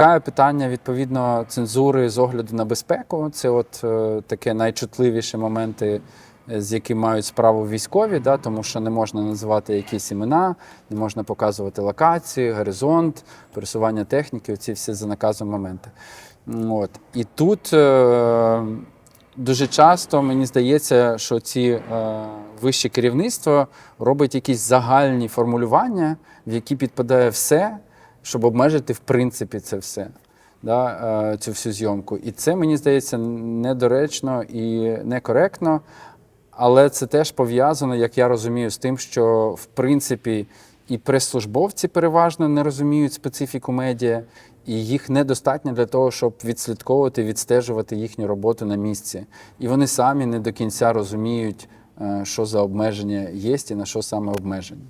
Виникає питання відповідно цензури з огляду на безпеку. Це от е, таке найчутливіші моменти, е, з якими мають справу військові, да, тому що не можна називати якісь імена, не можна показувати локації, горизонт, пересування техніки, ці всі за наказом моменти. От. І тут е, дуже часто мені здається, що ці е, вище керівництво робить якісь загальні формулювання, в які підпадає все, щоб обмежити в принципі це все. Да, е, цю всю зйомку. І це мені здається недоречно і некоректно. Але це теж пов'язано, як я розумію, з тим, що в принципі і прес-службовці переважно не розуміють специфіку медіа, і їх недостатньо для того, щоб відслідковувати, відстежувати їхню роботу на місці. І вони самі не до кінця розуміють, е, що за обмеження є і на що саме обмеження.